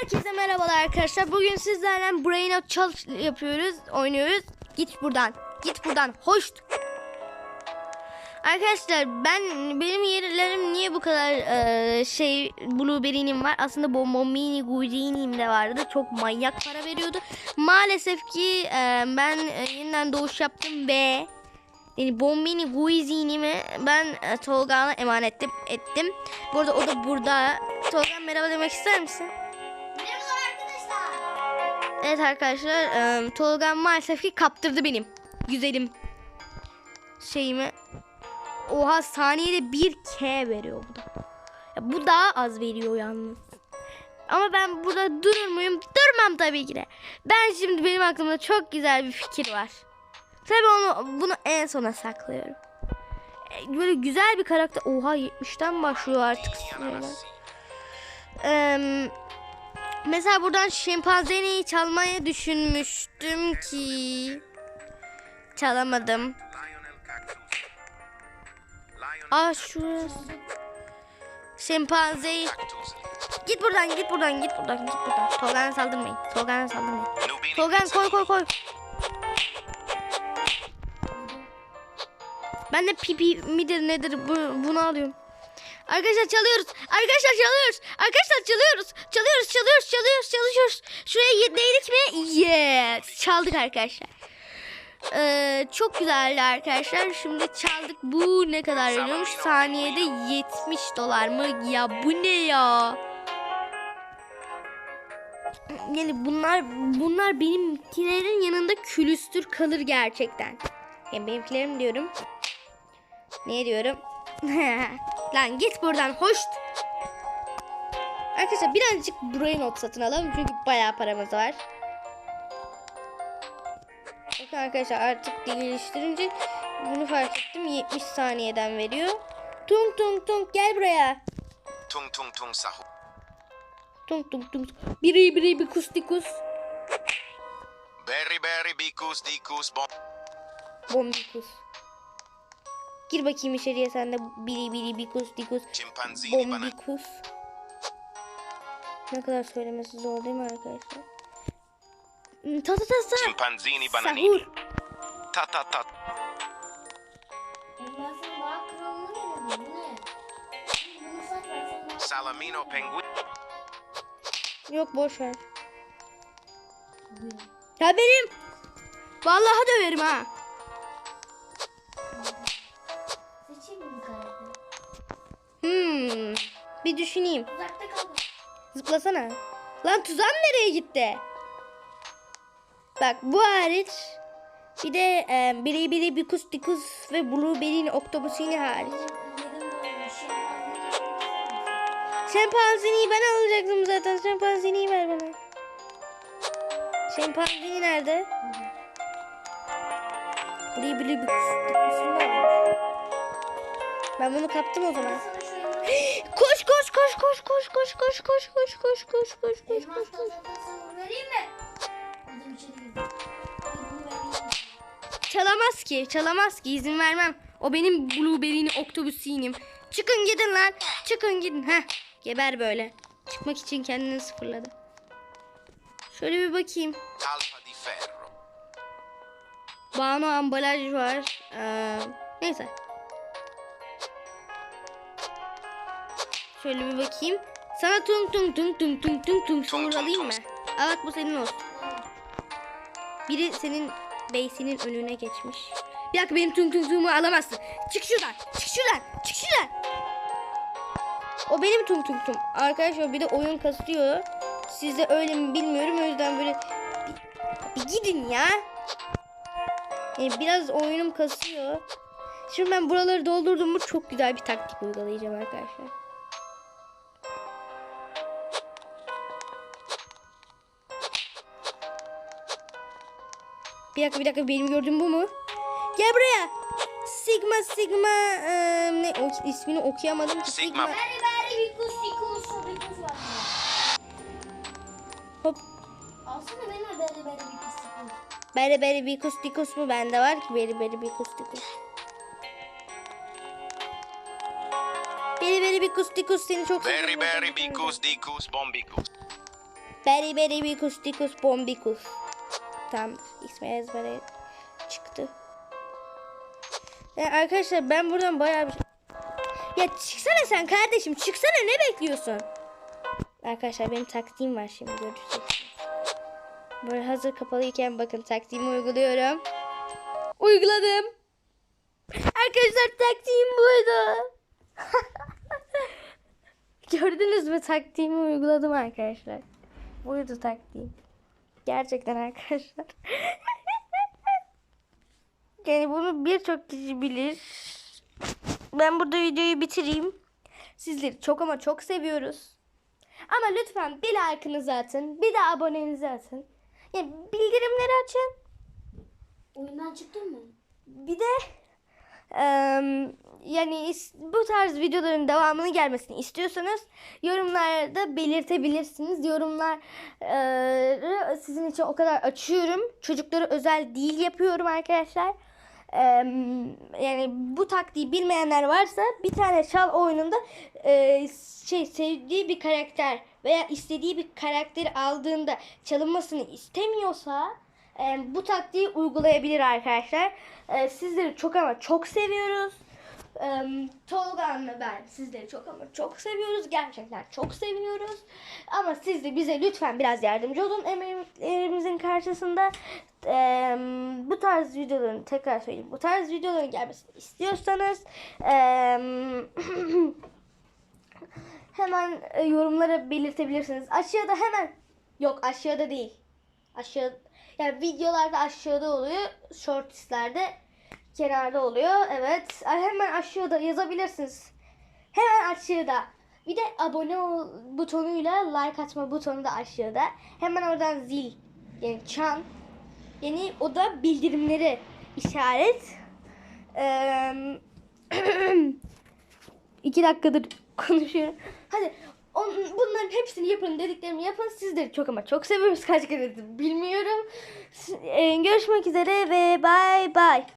Herkese merhabalar arkadaşlar. Bugün sizlerle Brain Out Challenge yapıyoruz, oynuyoruz. Git buradan, git buradan. Hoş. Arkadaşlar ben benim yerlerim niye bu kadar e, şey Blueberry'nim var? Aslında Bombomini Guidini'm de vardı. Çok manyak para veriyordu. Maalesef ki e, ben e, yeniden doğuş yaptım ve yani Bombini Guizinimi ben e, Tolga'na emanet ettim. Bu arada o da burada. Tolga merhaba demek ister misin? Evet arkadaşlar e, Tolga maalesef ki kaptırdı benim güzelim şeyimi. Oha saniyede 1K veriyor bu da. Ya bu daha az veriyor yalnız. Ama ben burada durur muyum? Durmam tabii ki de. Ben şimdi benim aklımda çok güzel bir fikir var. Tabii onu bunu en sona saklıyorum. E, Böyle güzel bir karakter. Oha 70'ten başlıyor artık. sinirler. Mesela buradan şempanzeneyi çalmayı düşünmüştüm ki çalamadım. Aa şurası. Şempanzeyi. Git buradan git buradan git buradan git buradan. Tolga'na saldırmayın. Tolga'na saldırmayın. Tolgan koy koy koy. Ben de pipi midir nedir bu, bunu alıyorum. Arkadaşlar çalıyoruz. Arkadaşlar çalıyoruz. Arkadaşlar çalıyoruz. Çalıyoruz, çalıyoruz, çalıyoruz, çalışıyoruz. Şuraya değdik mi? Yes. Çaldık arkadaşlar. Ee, çok güzeldi arkadaşlar. Şimdi çaldık. Bu ne kadar veriyormuş? Saniyede 70 dolar mı? Ya bu ne ya? Yani bunlar bunlar benimkilerin yanında külüstür kalır gerçekten. Yani benimkilerim diyorum. Ne diyorum? Lan git buradan hoş. Arkadaşlar birazcık buraya not satın alalım çünkü bayağı paramız var. Bakın arkadaşlar artık geliştirince bunu fark ettim 70 saniyeden veriyor. Tung tung tung gel buraya. Tung tung tung sahu. Tung tung tung. Biri biri bikus dikus. Berry berry bikus dikus bom. Bombikus. Gir bakayım içeriye sen de biri biri bikus dikus. Bombikus. Ne kadar söylemesi zor değil mi arkadaşlar? Hmm, Ta ta ta ta. Chimpanzini Sahur. bananini. Ta ta ta. Sana daha... Salamino penguin. Yok boş ver. Ya benim. Vallahi döverim ha. Hmm. Bir düşüneyim. Uzakta kalma. Zıplasana. Lan tuzağım nereye gitti? Bak bu hariç bir de e, biri biri bikus dikus ve blueberry'nin oktopusini hariç. Şempanzini ben alacaktım zaten. Şempanzini ver bana. Şempanzini nerede? Biri biri bikus dikusunu almış. Ben bunu kaptım o zaman. Koş koş koş koş koş koş koş koş koş koş koş koş koş vereyim mi? Çalamaz ki, çalamaz ki izin vermem. O benim blueberry'nin oktobüsüyüm. Çıkın gidin lan. Çıkın gidin. Heh. Geber böyle. Çıkmak için kendini sıfırladı. Şöyle bir bakayım. Banu ambalaj var. Ee, neyse. Şöyle bir bakayım. Sana tung tung tung tung tung tung tung Tung tung alayım mı? tung. Bak bu senin olsun. Biri senin beysinin önüne geçmiş. Bir dakika benim tung tung tungumu alamazsın. Çık şuradan. Çık şuradan. Çık şuradan. O benim tung tung tum. Arkadaşlar bir de oyun kasıyor. Sizde öyle mi bilmiyorum. O yüzden böyle bir, bir gidin ya. Yani biraz oyunum kasıyor. Şimdi ben buraları doldurdum mu çok güzel bir taktik uygulayacağım arkadaşlar. Bir dakika bir dakika benim gördüğüm bu mu? Gel buraya. Sigma Sigma eee, ne o, ismini okuyamadım ki. Sigma. Beri beri var. Hop. Alsana benim de beri beri bikus dikus. Beri beri bikus dikus mu bende var ki beri beri bikus dikus. Beri beri bikus dikus seni çok seviyorum. berry bikus dikus bom bikus. Beri beri bikus dikus bombikus. Tamam ismi ezbere çıktı. Ya arkadaşlar ben buradan bayağı bir... Ya çıksana sen kardeşim çıksana ne bekliyorsun? Arkadaşlar benim taktiğim var şimdi göreceksiniz. Böyle hazır kapalıyken bakın taktiğimi uyguluyorum. Uyguladım. Arkadaşlar taktiğim buydu. Gördünüz mü taktiğimi uyguladım arkadaşlar. Buydu taktiğim. Gerçekten arkadaşlar. yani bunu birçok kişi bilir. Ben burada videoyu bitireyim. Sizleri çok ama çok seviyoruz. Ama lütfen bir like'ınızı atın. Bir de abonenizi atın. Yani bildirimleri açın. Oyundan çıktın mı? Bir de yani bu tarz videoların devamını gelmesini istiyorsanız yorumlarda belirtebilirsiniz. Yorumlar eee, sizin için o kadar açıyorum. Çocuklara özel değil yapıyorum arkadaşlar. Yani bu taktiği bilmeyenler varsa bir tane çal oyununda şey sevdiği bir karakter veya istediği bir karakteri aldığında çalınmasını istemiyorsa e, bu taktiği uygulayabilir arkadaşlar. E, sizleri çok ama çok seviyoruz. E, Tolga'nla ben sizleri çok ama çok seviyoruz. Gerçekten çok seviyoruz. Ama siz de bize lütfen biraz yardımcı olun emeklerimizin karşısında. E, bu tarz videoların tekrar söyleyeyim. Bu tarz videoların gelmesini istiyorsanız e, hemen e, yorumlara belirtebilirsiniz. Aşağıda hemen yok aşağıda değil. Aşağı yani videolarda aşağıda oluyor. Shortslerde kenarda oluyor. Evet. Hemen aşağıda yazabilirsiniz. Hemen aşağıda. Bir de abone ol butonuyla like atma butonu da aşağıda. Hemen oradan zil yani çan yani o da bildirimleri işaret. Ee, iki dakikadır konuşuyorum. Hadi on, bunların hepsini yapın dediklerimi yapın. Sizleri çok ama çok seviyoruz. Kaç kere bilmiyorum. E, görüşmek üzere ve bay bay.